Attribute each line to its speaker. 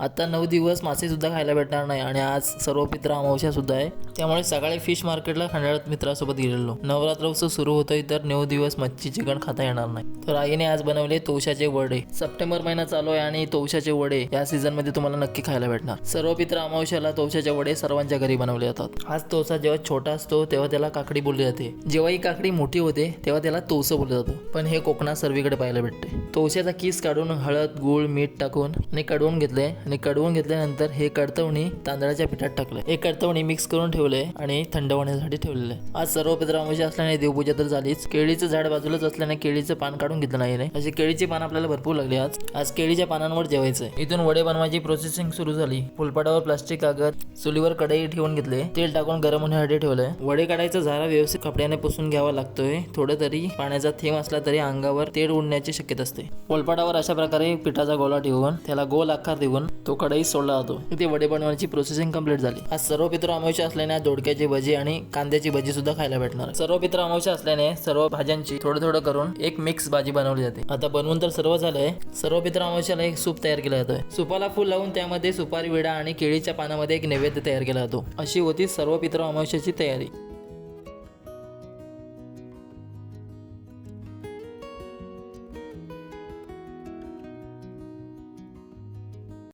Speaker 1: आता नऊ दिवस मासे सुद्धा खायला भेटणार नाही आणि आज सर्व पित्र अमावश्या सुद्धा आहे. त्यामुळे सकाळी फिश मार्केटला खंडाळत मित्रासोबत गेलेलो. नवरात्र उत्सव सुरू होतोय तर नऊ दिवस मच्छी चिकन खाता येणार नाही. तर आईने आज बनवले तोशाचे वडे. सप्टेंबर महिना चालू आहे आणि तोशाचे वडे या सीझनमध्ये तुम्हाला नक्की खायला भेटणार. सर्व पित्र अमावस्याला तोशाचे वडे सर्वांच्या घरी बनवले जातात. आज तोसा जेव्हा छोटा असतो तेव्हा त्याला काकडी बोलली जाते. जेव्हा ही काकडी मोठी होते तेव्हा त्याला तोसं बोललं जातं. पण हे कोकणात सर्वीकडे पाहायला भेटते. तोशाचा किस काढून हळद गुळ मीठ टाकून आणि कडवून घेतले आणि कडवून घेतल्यानंतर हे कडतवणी तांदळाच्या पिठात टाकले हे कडतवणी मिक्स करून ठेवले आणि थंड होण्यासाठी ठेवलेले आज सर्व पित्र असल्याने देवपूजा तर झालीच. केळीचं झाड बाजूलाच असल्याने केळीचं पान काढून घेतलं नाही अशी केळीची पान आपल्याला भरपूर लागली आज. आज केळीच्या पानांवर जेवायचं इथून वडे बनवायची प्रोसेसिंग सुरू झाली. फुलपाटावर प्लास्टिक कागद चुलीवर कढई ठेवून घेतले. तेल टाकून गरम होण्यासाठी ठेवलंय. वडे काढायचा झारा व्यवस्थित. कपड्याने पुसून घ्यावा लागतोय. थोडं तरी पाण्याचा थेंब असला तरी अंगावर तेल उडण्याची शक्यता असते. पोलपाटावर अशा प्रकारे पिठाचा गोला ठेवून त्याला गोल आकार देऊन तो कढईत सोडला जातो. इथे वडे बनवण्याची प्रोसेसिंग कंप्लीट झाली. आज सर्व पित्र अमावश्य असल्याने दोडक्याची भजी आणि कांद्याची भजी सुद्धा खायला भेटणार. सर्व पित्र अमावश्य असल्याने सर्व भाज्यांची थोडं थोडं करून एक मिक्स भाजी बनवली जाते. आता बनवून तर सर्व झालंय. सर्व पित्र अमावश्याला एक सूप तयार केला जातोय. सुपाला फुल लावून त्यामध्ये सुपारी विडा आणि केळीच्या पानामध्ये एक नैवेद्य तयार केला जातो. अशी होती सर्व पित्र अमावश्याची तयारी.